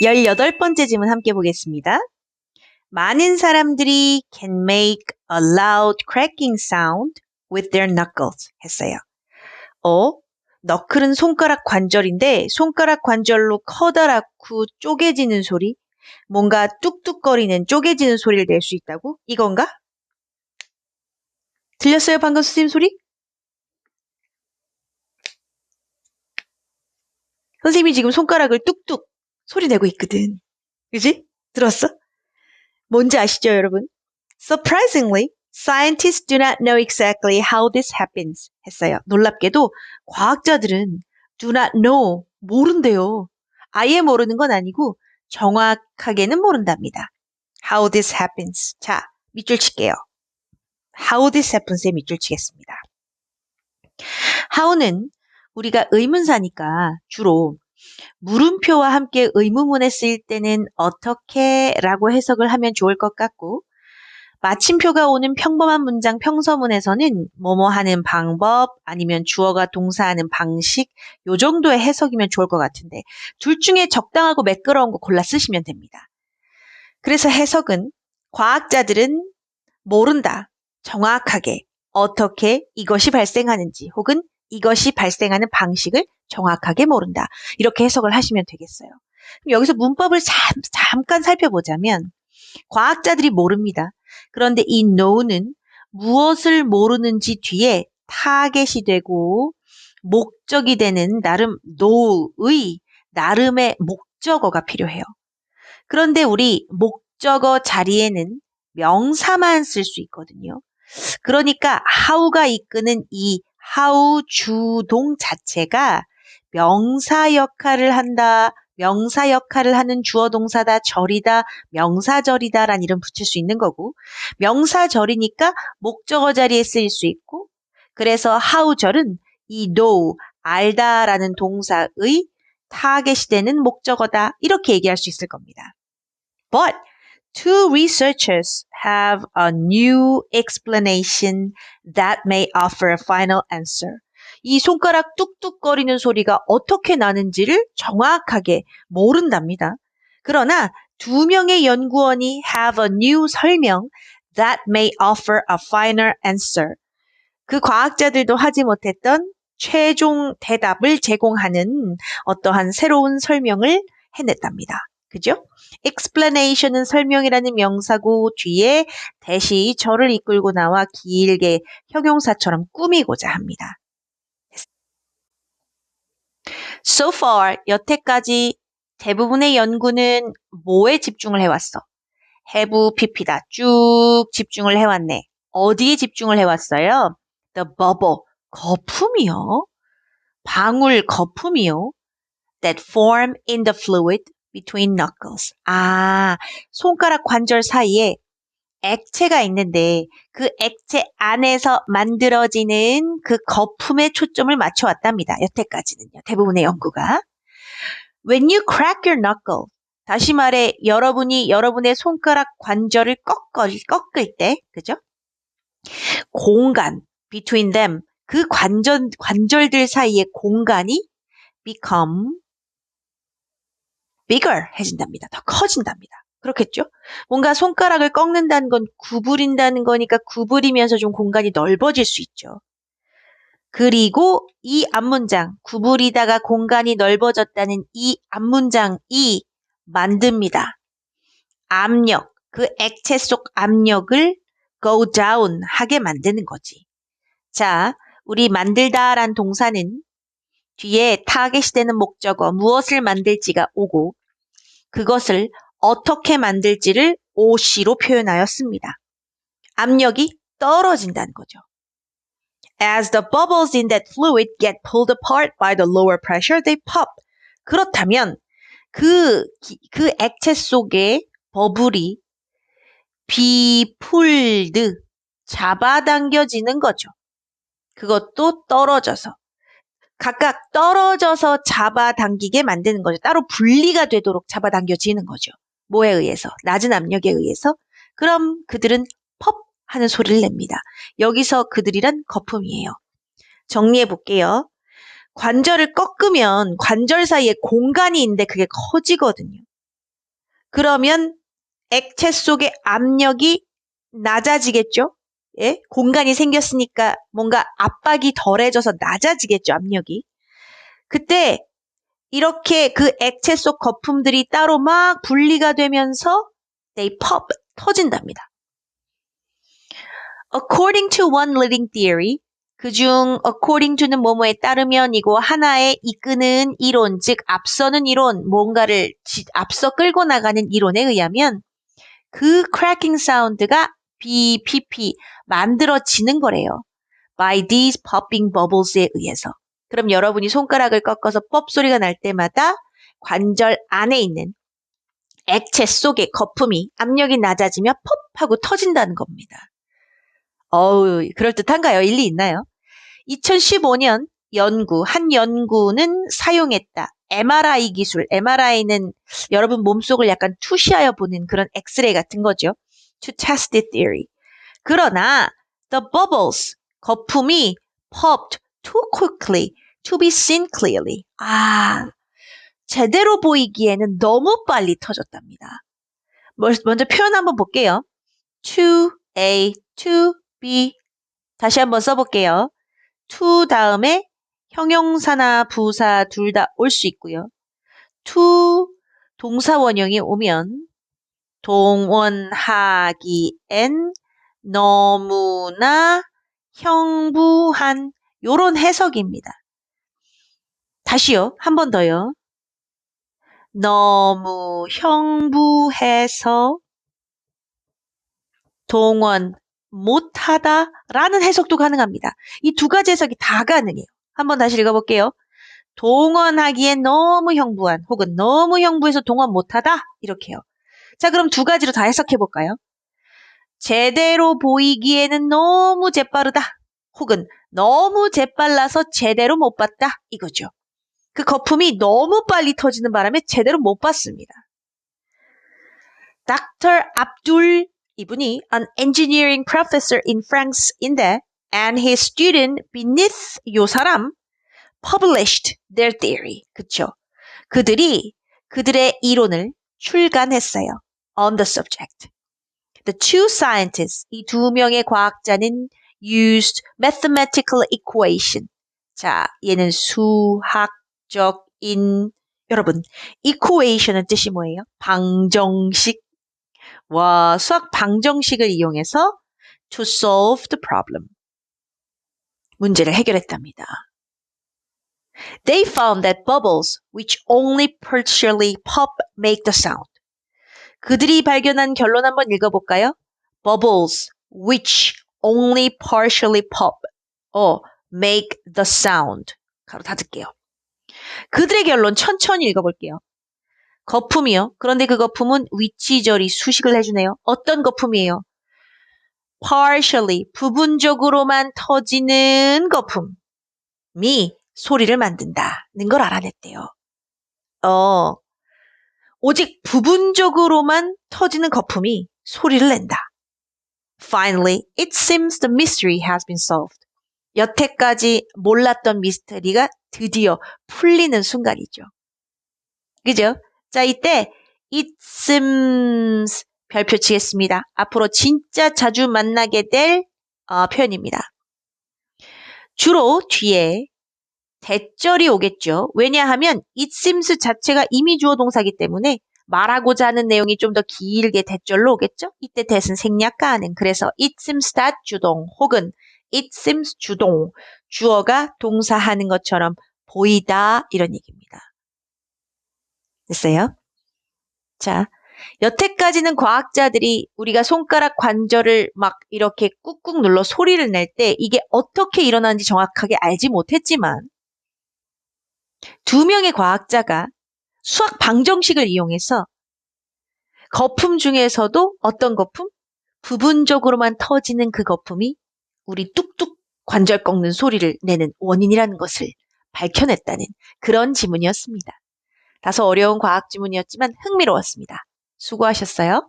18번째 질문 함께 보겠습니다. 많은 사람들이 can make a loud cracking sound with their knuckles 했어요. 어? 너클은 손가락 관절인데 손가락 관절로 커다랗고 쪼개지는 소리? 뭔가 뚝뚝거리는 쪼개지는 소리를 낼 수 있다고? 이건가? 들렸어요 방금 선생님 소리? 선생님이 지금 손가락을 뚝뚝 소리 내고 있거든. 그지? 들었어? 뭔지 아시죠, 여러분? Surprisingly, scientists do not know exactly how this happens. 했어요. 놀랍게도 과학자들은 do not know, 모른대요. 아예 모르는 건 아니고 정확하게는 모른답니다. How this happens. 자, 밑줄 칠게요. How this happens에 밑줄 치겠습니다. how는 우리가 의문사니까 주로 물음표와 함께 의문문에 쓰일 때는 어떻게 라고 해석을 하면 좋을 것 같고 마침표가 오는 평범한 문장 평서문에서는 뭐뭐 하는 방법 아니면 주어가 동사하는 방식 요 정도의 해석이면 좋을 것 같은데 둘 중에 적당하고 매끄러운 거 골라 쓰시면 됩니다. 그래서 해석은 과학자들은 모른다. 정확하게 어떻게 이것이 발생하는지 혹은 이것이 발생하는 방식을 정확하게 모른다. 이렇게 해석을 하시면 되겠어요. 여기서 문법을 잠, 잠깐 살펴보자면 과학자들이 모릅니다. 그런데 이 know는 무엇을 모르는지 뒤에 타겟이 되고 목적이 되는 나름 know의 나름의 목적어가 필요해요. 그런데 우리 목적어 자리에는 명사만 쓸 수 있거든요. 그러니까 how가 이끄는 이 how 주동 자체가 명사 역할을 한다. 명사 역할을 하는 주어 동사다, 절이다, 명사절이다 라는 이름 붙일 수 있는 거고 명사절이니까 목적어 자리에 쓰일 수 있고 그래서 how절은 이 know, 알다라는 동사의 타겟이 되는 목적어다 이렇게 얘기할 수 있을 겁니다. But two researchers have a new explanation that may offer a final answer. 이 손가락 뚝뚝거리는 소리가 어떻게 나는지를 정확하게 모른답니다. 그러나 두 명의 연구원이 have a new 설명 that may offer a final answer. 그 과학자들도 하지 못했던 최종 대답을 제공하는 어떠한 새로운 설명을 해냈답니다. 그죠? explanation은 설명이라는 명사고 뒤에 대시 절을 이끌고 나와 길게 형용사처럼 꾸미고자 합니다. So far, 여태까지 대부분의 연구는 뭐에 집중을 해왔어? have, pp다. 쭉 집중을 해왔네. 어디에 집중을 해왔어요? The bubble, 거품이요. 방울 거품이요. That form in the fluid between knuckles. 아, 손가락 관절 사이에 액체가 있는데 그 액체 안에서 만들어지는 그 거품에 초점을 맞춰왔답니다. 여태까지는요. 대부분의 연구가. When you crack your knuckle, 다시 말해 여러분이 여러분의 손가락 관절을 꺾을, 꺾을 때, 그죠? 공간, between them, 그 관절, 관절들 사이의 공간이 become bigger 해진답니다. 더 커진답니다. 그렇겠죠? 뭔가 손가락을 꺾는다는 건 구부린다는 거니까 구부리면서 좀 공간이 넓어질 수 있죠. 그리고 이 앞문장, 구부리다가 공간이 넓어졌다는 이 앞문장이 만듭니다. 압력, 그 액체 속 압력을 go down 하게 만드는 거지. 자, 우리 만들다란 동사는 뒤에 타겟이 되는 목적어 무엇을 만들지가 오고 그것을 어떻게 만들지를 OC로 표현하였습니다. 압력이 떨어진다는 거죠. As the bubbles in that fluid get pulled apart by the lower pressure, they pop. 그렇다면 그, 그 액체 속에 버블이 비풀드 잡아당겨지는 거죠. 그것도 떨어져서. 각각 떨어져서 잡아당기게 만드는 거죠. 따로 분리가 되도록 잡아당겨지는 거죠. 뭐에 의해서? 낮은 압력에 의해서? 그럼 그들은 펍 하는 소리를 냅니다. 여기서 그들이란 거품이에요. 정리해 볼게요. 관절을 꺾으면 관절 사이에 공간이 있는데 그게 커지거든요. 그러면 액체 속의 압력이 낮아지겠죠? 예? 공간이 생겼으니까 뭔가 압박이 덜해져서 낮아지겠죠, 압력이. 그때 이렇게 그 액체 속 거품들이 따로 막 분리가 되면서 they pop, 터진답니다. According to one leading theory, 그중 according to는 뭐뭐에 따르면이고 하나의 이끄는 이론, 즉 앞서는 이론, 뭔가를 지- 앞서 끌고 나가는 이론에 의하면 그 cracking 사운드가 BPP 만들어지는 거래요. By these popping bubbles에 의해서. 그럼 여러분이 손가락을 꺾어서 뻑 소리가 날 때마다 관절 안에 있는 액체 속의 거품이 압력이 낮아지며 pop하고 터진다는 겁니다. 어우, 그럴듯한가요? 일리 있나요? 2015년 연구, 한 연구는 사용했다. MRI 기술, MRI는 여러분 몸속을 약간 투시하여 보는 그런 엑스레이 같은 거죠. To test the theory. 그러나 the bubbles, 거품이 popped too quickly to be seen clearly. 아, 제대로 보이기에는 너무 빨리 터졌답니다. 멀- 먼저 표현 한번 볼게요. to A, to B. 다시 한번 써볼게요. to 다음에 형용사나 부사 둘 다 올 수 있고요. to 동사 원형이 오면 동원하기엔 너무나 형부한 요런 해석입니다. 다시요. 한 번 더요. 너무 형부해서 동원 못하다 라는 해석도 가능합니다. 이 두 가지 해석이 다 가능해요. 한번 다시 읽어볼게요. 동원하기엔 너무 형부한 혹은 너무 형부해서 동원 못하다 이렇게요. 자 그럼 두 가지로 다 해석해 볼까요? 제대로 보이기에는 너무 재빠르다 혹은 너무 재빨라서 제대로 못 봤다 이거죠. 그 거품이 너무 빨리 터지는 바람에 제대로 못 봤습니다. Dr. Abdul 이분이 an engineering professor in France인데 and his student beneath 요 사람 published their theory. 그쵸? 그들이 그들의 이론을 출간했어요. on the subject. The two scientists, 이 두 명의 과학자는 used mathematical equation. 자, 얘는 수학적인 여러분, equation은 뜻이 뭐예요? 방정식. 와, 수학 방정식을 이용해서 to solve the problem. 문제를 해결했답니다. They found that bubbles which only partially pop make the sound. 그들이 발견한 결론 한번 읽어볼까요? Bubbles which only partially pop or make the sound. 가로 닫을게요. 그들의 결론 천천히 읽어볼게요. 거품이요. 그런데 그 거품은 위치절이 수식을 해주네요. 어떤 거품이에요? partially, 부분적으로만 터지는 거품이 소리를 만든다는 걸 알아냈대요. 어, 오직 부분적으로만 터지는 거품이 소리를 낸다. Finally, it seems the mystery has been solved. 여태까지 몰랐던 미스터리가 드디어 풀리는 순간이죠. 그죠? 자, 이때 it seems 별표 치겠습니다. 앞으로 진짜 자주 만나게 될 어, 표현입니다. 주로 뒤에 대절이 오겠죠. 왜냐하면 it seems 자체가 이미 주어 동사기 때문에 말하고자 하는 내용이 좀 더 길게 대절로 오겠죠. 이때 대은 생략가하는 그래서 it seems that 주동 혹은 it seems 주동 주어가 동사하는 것처럼 보이다 이런 얘기입니다. 됐어요? 자, 여태까지는 과학자들이 우리가 손가락 관절을 막 이렇게 꾹꾹 눌러 소리를 낼 때 이게 어떻게 일어나는지 정확하게 알지 못했지만 두 명의 과학자가 수학 방정식을 이용해서 거품 중에서도 어떤 거품? 부분적으로만 터지는 그 거품이 우리 뚝뚝 관절 꺾는 소리를 내는 원인이라는 것을 밝혀냈다는 그런 지문이었습니다. 다소 어려운 과학 지문이었지만 흥미로웠습니다. 수고하셨어요.